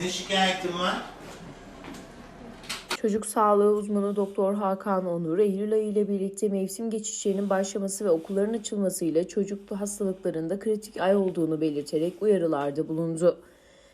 Ne şikayetin var? Çocuk sağlığı uzmanı Doktor Hakan Onur, Eylül ayı ile birlikte mevsim geçişlerinin başlaması ve okulların açılmasıyla çocuk hastalıklarında kritik ay olduğunu belirterek uyarılarda bulundu.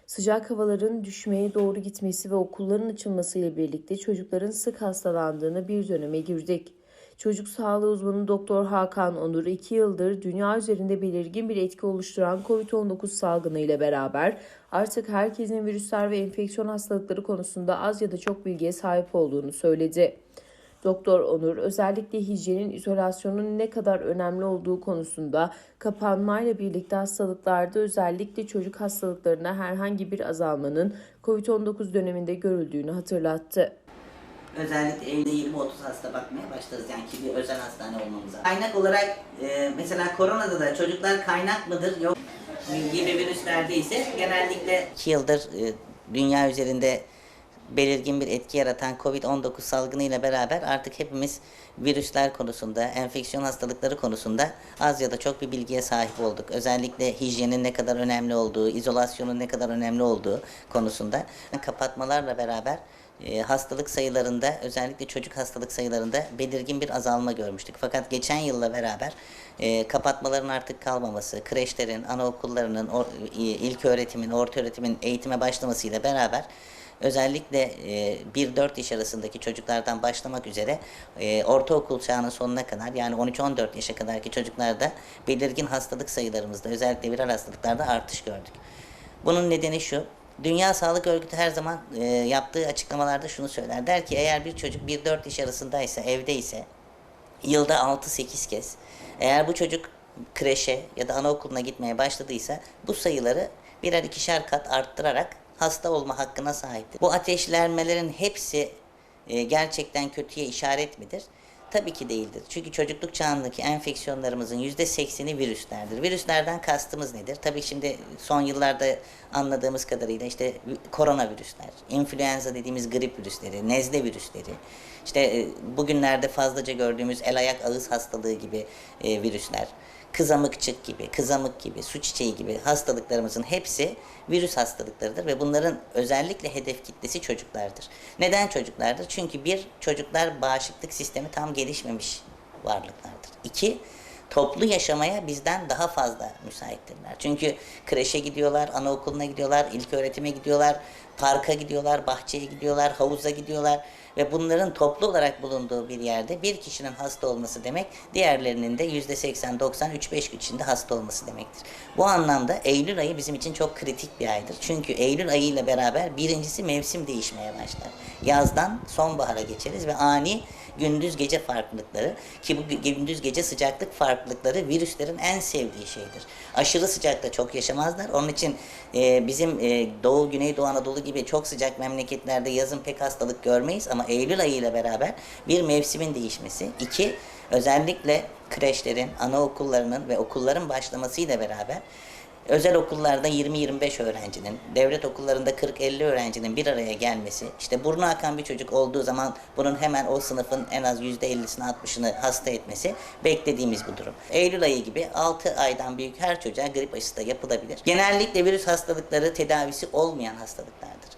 Sıcak havaların düşmeye doğru gitmesi ve okulların açılmasıyla birlikte çocukların sık hastalandığını bir döneme girdik. Çocuk sağlığı uzmanı Doktor Hakan Onur 2 yıldır dünya üzerinde belirgin bir etki oluşturan COVID-19 salgını ile beraber artık herkesin virüsler ve enfeksiyon hastalıkları konusunda az ya da çok bilgiye sahip olduğunu söyledi. Doktor Onur özellikle hijyenin izolasyonun ne kadar önemli olduğu konusunda kapanmayla birlikte hastalıklarda özellikle çocuk hastalıklarına herhangi bir azalmanın COVID-19 döneminde görüldüğünü hatırlattı. Özellikle evde 20-30 hasta bakmaya başlarız yani ki bir özel hastane olmamıza. Kaynak olarak e, mesela koronada da çocuklar kaynak mıdır yok gibi virüslerde ise genellikle 2 yıldır e, dünya üzerinde belirgin bir etki yaratan Covid-19 salgınıyla beraber artık hepimiz virüsler konusunda, enfeksiyon hastalıkları konusunda az ya da çok bir bilgiye sahip olduk. Özellikle hijyenin ne kadar önemli olduğu, izolasyonun ne kadar önemli olduğu konusunda kapatmalarla beraber e, hastalık sayılarında özellikle çocuk hastalık sayılarında belirgin bir azalma görmüştük. Fakat geçen yılla beraber e, kapatmaların artık kalmaması, kreşlerin, anaokullarının, or, e, ilk öğretimin, orta öğretimin eğitime başlamasıyla beraber özellikle e, 1-4 yaş arasındaki çocuklardan başlamak üzere e, ortaokul çağının sonuna kadar yani 13-14 yaşa kadarki çocuklarda belirgin hastalık sayılarımızda özellikle viral hastalıklarda artış gördük. Bunun nedeni şu, Dünya Sağlık Örgütü her zaman e, yaptığı açıklamalarda şunu söyler. Der ki eğer bir çocuk 1-4 yaş arasındaysa, evdeyse yılda 6-8 kez eğer bu çocuk kreşe ya da anaokuluna gitmeye başladıysa bu sayıları birer ikişer kat arttırarak hasta olma hakkına sahiptir. Bu ateşlenmelerin hepsi e, gerçekten kötüye işaret midir? Tabii ki değildir. Çünkü çocukluk çağındaki enfeksiyonlarımızın %80'i virüslerdir. Virüslerden kastımız nedir? Tabii şimdi son yıllarda anladığımız kadarıyla işte koronavirüsler, influenza dediğimiz grip virüsleri, nezle virüsleri, işte e, bugünlerde fazlaca gördüğümüz el ayak ağız hastalığı gibi e, virüsler, kızamıkçık gibi, kızamık gibi, su çiçeği gibi hastalıklarımızın hepsi virüs hastalıklarıdır ve bunların özellikle hedef kitlesi çocuklardır. Neden çocuklardır? Çünkü bir, çocuklar bağışıklık sistemi tam gelişmemiş varlıklardır. İki, toplu yaşamaya bizden daha fazla müsaittirler. Çünkü kreşe gidiyorlar, anaokuluna gidiyorlar, ilk öğretime gidiyorlar, parka gidiyorlar, bahçeye gidiyorlar, havuza gidiyorlar ve bunların toplu olarak bulunduğu bir yerde bir kişinin hasta olması demek diğerlerinin de yüzde 80 90 3 5 gün içinde hasta olması demektir. Bu anlamda Eylül ayı bizim için çok kritik bir aydır. Çünkü Eylül ayı ile beraber birincisi mevsim değişmeye başlar. Yazdan sonbahara geçeriz ve ani gündüz gece farklılıkları ki bu gündüz gece sıcaklık farklılıkları virüslerin en sevdiği şeydir. Aşırı sıcakta çok yaşamazlar. Onun için e, bizim e, Doğu, Güneydoğu Anadolu gibi çok sıcak memleketlerde yazın pek hastalık görmeyiz ama Eylül ayı ile beraber bir mevsimin değişmesi. iki özellikle kreşlerin, anaokullarının ve okulların başlamasıyla beraber özel okullarda 20-25 öğrencinin, devlet okullarında 40-50 öğrencinin bir araya gelmesi, işte burnu akan bir çocuk olduğu zaman bunun hemen o sınıfın en az %50'sini 60'ını hasta etmesi beklediğimiz bu durum. Eylül ayı gibi 6 aydan büyük her çocuğa grip aşısı da yapılabilir. Genellikle virüs hastalıkları tedavisi olmayan hastalıklardır.